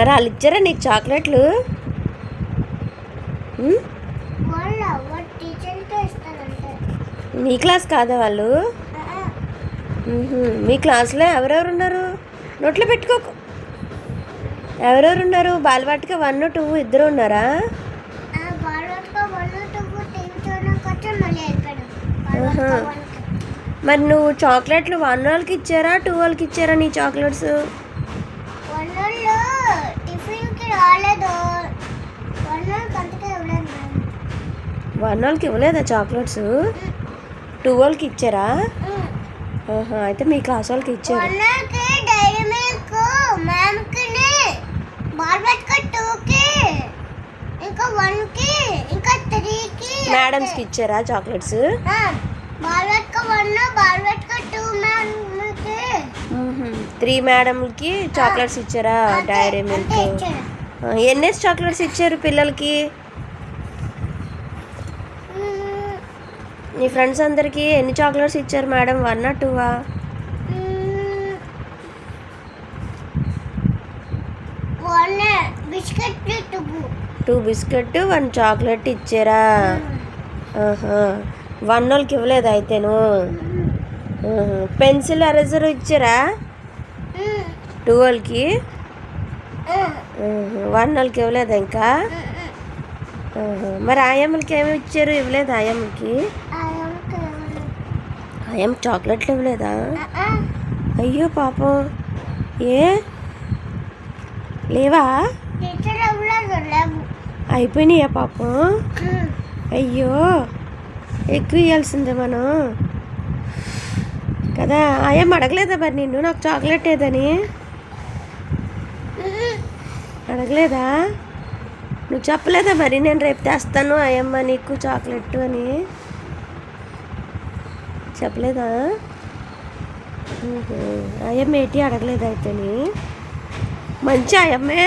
మరి వాళ్ళు ఇచ్చారా నీకు చాక్లెట్లు? మీ క్లాస్ కాదా వాళ్ళు. మీ క్లాస్లో ఎవరెవరు ఉన్నారు నోట్లో పెట్టుకోకు. ఎవరెవరు ఉన్నారు? బాలవాటిక వన్ టూ ఇద్దరు ఉన్నారా. మరి నువ్వు చాక్లెట్లు వన్ వాళ్ళకి ఇచ్చారా టూ వాళ్ళకి ఇచ్చారా నీ చాక్లెట్స్? వన్ టిఫిన్కి రాలేదు. వాళ్ళకి అంతకే ఇవ్వలేదు మ్యామ్ వన్ వాళ్ళకి ఇవ్వలేదా చాక్లెట్స్? టూ వాళ్ళకి ఇచ్చారా ఆహా, అయితే మీ క్లాస్ వాళ్ళకి ఇచ్చారు. వన్ వాళ్ళకి డైరీ మిల్క్ మ్యామ్కి బార్బెట్క టూకి ఇంకా వన్కి ఇంకా త్రీకి మేడమ్స్కి ఇచ్చారా చాక్లెట్స్ బార్బెట్క వన్ బార్బెట్క టూ మ్యామ్కి త్రీ మేడంకి చాక్లెట్స్ ఇచ్చారా డైరీ మిల్క్? ఎన్ఎస్ చాక్లెట్స్ ఇచ్చారు పిల్లలకి. నీ ఫ్రెండ్స్ అందరికి ఎన్ని చాక్లెట్స్ ఇచ్చారు madam? One టూవా. One biscuit two two biscuit one chocolate ఇచ్చారా. వన్ వాళ్ళకి ఇవ్వలేదు అయితేను. పెన్సిల్ ఎరేజర్ ఇచ్చారా? టూ వాళ్ళకి వన్ వాళ్ళకి ఇవ్వలేదు ఇంకా. మరి ఆయమ్మలకి ఏమి ఇచ్చారు? ఇవ్వలేదు ఆయమ్మకి ఆయమ్మ చాక్లెట్లు ఇవ్వలేదా? అయ్యో పాపం. ఏ? లేవు? అయిపోయినాయా పాపం? అయ్యో. ఎక్కువ ఇవ్వాల్సిందే మనం. కదా ఆయమ్మ అడగలేదా మరి నిన్ను? నాకు చాక్లెట్ ఏదని అడగలేదా? నువ్వు చెప్పలేదా మరి? నేను రేపు తెస్తాను అయ్యమ్మ నీకు చాక్లెట్ అని. చెప్పలేదా. అయ్యమ్మ ఏంటి అడగలేదా అయితేని మంచి అయ్యమ్మే.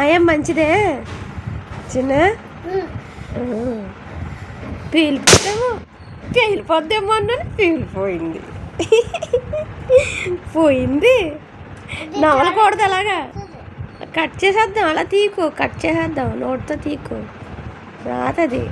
అయ్యమ్మ మంచిదే. చిన్న? పేలిపోతాము పేలిపోద్దేమో అన్నాను పేలిపోయింది. పోయింది. నవలకూడదు అలాగా? కట్ చేసేద్దాం అలా తీకో కట్ చేసేద్దాం నోట్తో తీకో. రాతది.